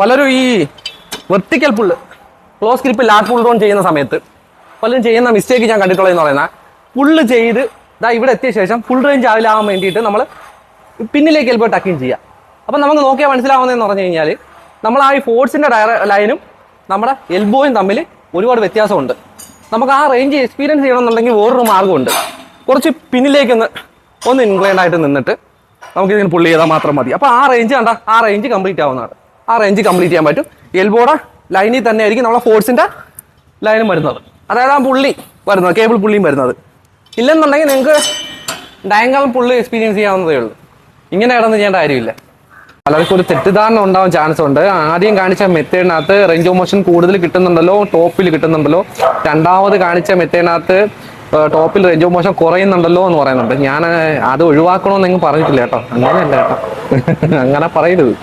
പലരും ഈ vertical pull close grip lat pull down ചെയ്യുന്ന സമയത്ത് പലരും ചെയ്യുന്ന മിസ്റ്റേക്ക് ഞാൻ കണ്ടിട്ടുള്ളത് എന്ന് പറയുന്നത് പുള്ള് ചെയ്ത് ഇതാ ഇവിടെ എത്തിയ ശേഷം ഫുൾ റേഞ്ച് ആവില്ലാവാൻ വേണ്ടിയിട്ട് നമ്മൾ പിന്നിലേക്ക് ചിലപ്പോൾ ടക്കിങ് ചെയ്യുക അപ്പം നമുക്ക് നോക്കിയാൽ മനസ്സിലാവുന്നതെന്ന് പറഞ്ഞു കഴിഞ്ഞാൽ നമ്മൾ ആ ഈ ഫോഴ്സിന്റെ ഡയറ ലൈനും നമ്മുടെ എൽബോയും തമ്മിൽ ഒരുപാട് വ്യത്യാസമുണ്ട്. നമുക്ക് ആ റേഞ്ച് എക്സ്പീരിയൻസ് ചെയ്യണമെന്നുണ്ടെങ്കിൽ വേറൊരു മാർഗമുണ്ട് കുറച്ച് പിന്നിലേക്കൊന്ന് ഒന്ന് ഇൻക്ലൈൻഡ് ആയിട്ട് നിന്നിട്ട് നമുക്ക് ഇതിന് പുള്ളി ചെയ്താൽ മാത്രം മതി. അപ്പോൾ ആ റേഞ്ച് കണ്ട ആ റേഞ്ച് കംപ്ലീറ്റ് ആവുന്നതാണ്. ആ റേഞ്ച് കംപ്ലീറ്റ് ചെയ്യാൻ പറ്റും. എൽബോടെ ലൈനിൽ തന്നെ ആയിരിക്കും നമ്മളെ ഫോഴ്സിന്റെ ലൈനും വരുന്നത്. അതായത് ആ പുള്ളി വരുന്നത് കേബിൾ പുള്ളിയും വരുന്നത്. ഇല്ലെന്നുണ്ടെങ്കിൽ നിങ്ങൾക്ക് ഡയങ്കാലം പുള്ളി എക്സ്പീരിയൻസ് ചെയ്യാവുന്നതേ ഉള്ളൂ. ഇങ്ങനെ കിടന്ന് ചെയ്യേണ്ട കാര്യമില്ല. പലർക്കും ഒരു തെറ്റിദ്ധാരണ ഉണ്ടാവാൻ ചാൻസ് ഉണ്ട്. ആദ്യം കാണിച്ച മെത്തേഡിനകത്ത് റേഞ്ച് ഓഫ് മോഷൻ കൂടുതൽ കിട്ടുന്നുണ്ടല്ലോ ടോപ്പിൽ കിട്ടുന്നുണ്ടല്ലോ. രണ്ടാമത് കാണിച്ച മെത്തേഡിനകത്ത് ടോപ്പിൽ റേഞ്ച് ഓഫ് മോഷൻ കുറയുന്നുണ്ടല്ലോ എന്ന് പറയുന്നുണ്ട്. ഞാൻ അത് ഒഴിവാക്കണമെന്നെങ്കിൽ പറഞ്ഞിട്ടില്ല കേട്ടോ. അങ്ങനെയല്ല കേട്ടോ. അങ്ങനെ പറയരുത്.